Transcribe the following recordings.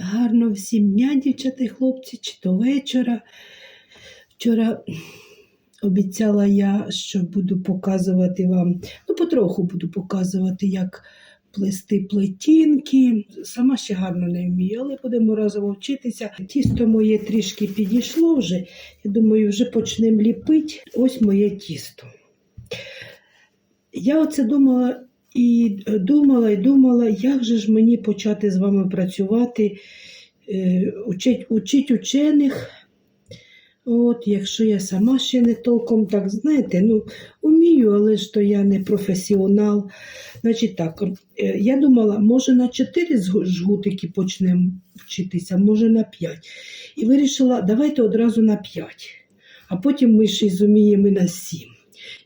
Гарно всім дня, дівчата і хлопці, чи то вечора. Вчора обіцяла я, що буду показувати вам, ну, потроху буду показувати, як плести плетінки. Сама ще гарно не вмію, але будемо разом вчитися. Тісто моє трішки підійшло вже. Я думаю, вже почнемо ліпити. Ось моє тісто. Я оце думала і думала, і думала, як же ж мені почати з вами працювати, е, учить, учить учених. От, якщо я сама ще не толком, так знаєте, ну, умію, але ж то я не професіонал. Значить так, е, я думала, може на 4 жгутики почнемо вчитися, може на 5. І вирішила, давайте одразу на 5, а потім ми ще й зуміємо на 7.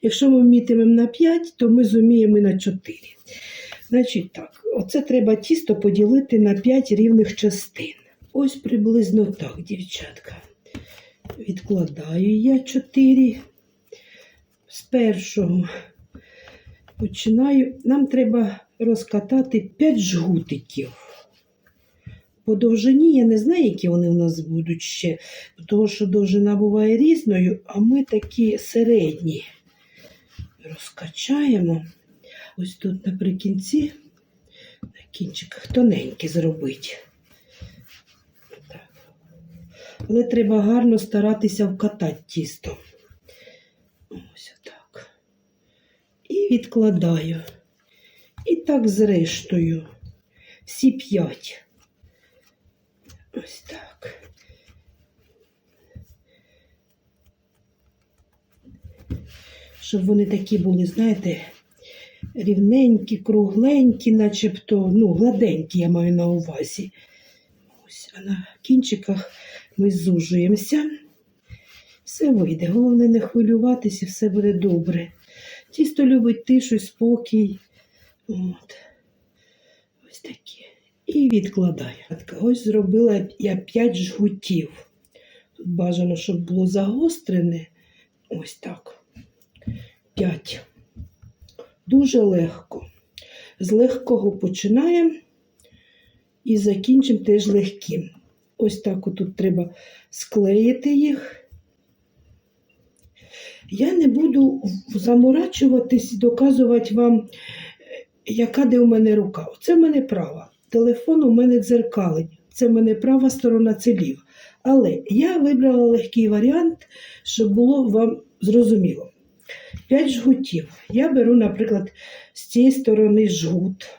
Якщо ми вмітимемо на 5, то ми зуміємо і на 4. Значить так, оце треба тісто поділити на 5 рівних частин. Ось приблизно так, дівчатка. Відкладаю я 4. З першого починаю. Нам треба розкатати 5 жгутиків. По довжині я не знаю, які вони у нас будуть ще, тому що довжина буває різною, а ми такі середні розкачаємо. Ось тут наприкінці на кінчиках тоненькі зробити. Але треба гарно старатися вкатати тісто. Ось так. І відкладаю. І так з рештою. Всі п'ять. Ось так. Щоб вони такі були, знаєте, рівненькі, кругленькі, начебто, ну, гладенькі, я маю на увазі. Ось, а на кінчиках ми зужуємося. Все вийде. Головне не хвилюватися, все буде добре. Тісто любить тишу, спокій. От. Ось такі. І відкладаю. Ось зробила я 5 жгутів. Тут бажано, щоб було загострене. Ось так. 5. Дуже легко. З легкого починаємо і закінчимо теж легким. Ось так отут треба склеїти їх. Я не буду заморачуватись доказувати вам, яка де у мене рука. Це в мене права. Телефон у мене дзеркалить. Це в мене права сторона, це ліва. Але я вибрала легкий варіант, щоб було вам зрозуміло. 5 жгутів. Я беру, наприклад, з цієї сторони жгут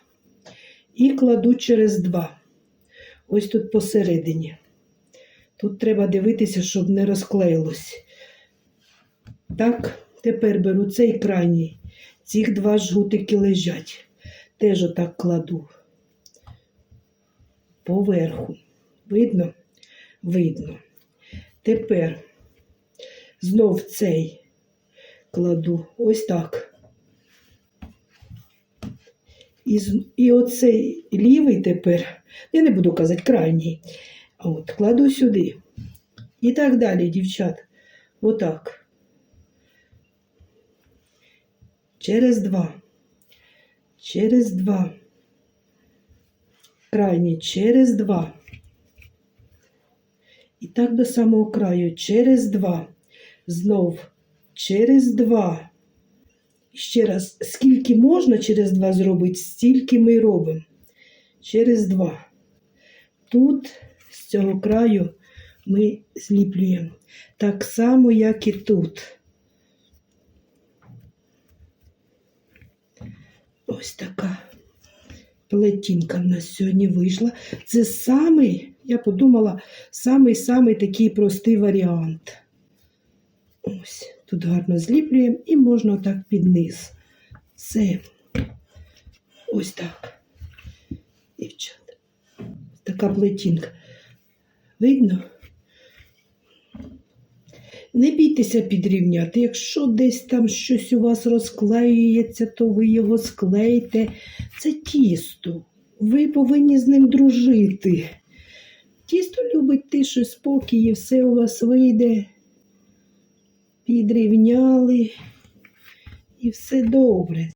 і кладу через два. Ось тут посередині. Тут треба дивитися, щоб не розклеїлось. Так, тепер беру цей крайній. Цих два жгутики лежать. Теж отак кладу. Поверху. Видно? Видно. Тепер знов цей кладу ось так. І, і оцей лівий тепер, я не буду казати крайній, от кладу сюди. І так далі, дівчат. Отак. Через два. Через два. Крайній через два. І так до самого краю. Через два. Знов через два. Ще раз, скільки можна через два зробити, стільки ми робимо. Через два. Тут, з цього краю, ми зліплюємо. Так само, як і тут. Ось така плетінка в нас сьогодні вийшла. Це самий, я подумала, самий-самий такий простий варіант. Ось, тут гарно зліплюємо і можна так під низ. Все. Ось так. Дівчата. Така плетінка. Видно? Не бійтеся підрівняти. Якщо десь там щось у вас розклеюється, то ви його склейте. Це тісто. Ви повинні з ним дружити. Тісто любить тишу, спокій, і все у вас вийде. Підрівняли, і все добре.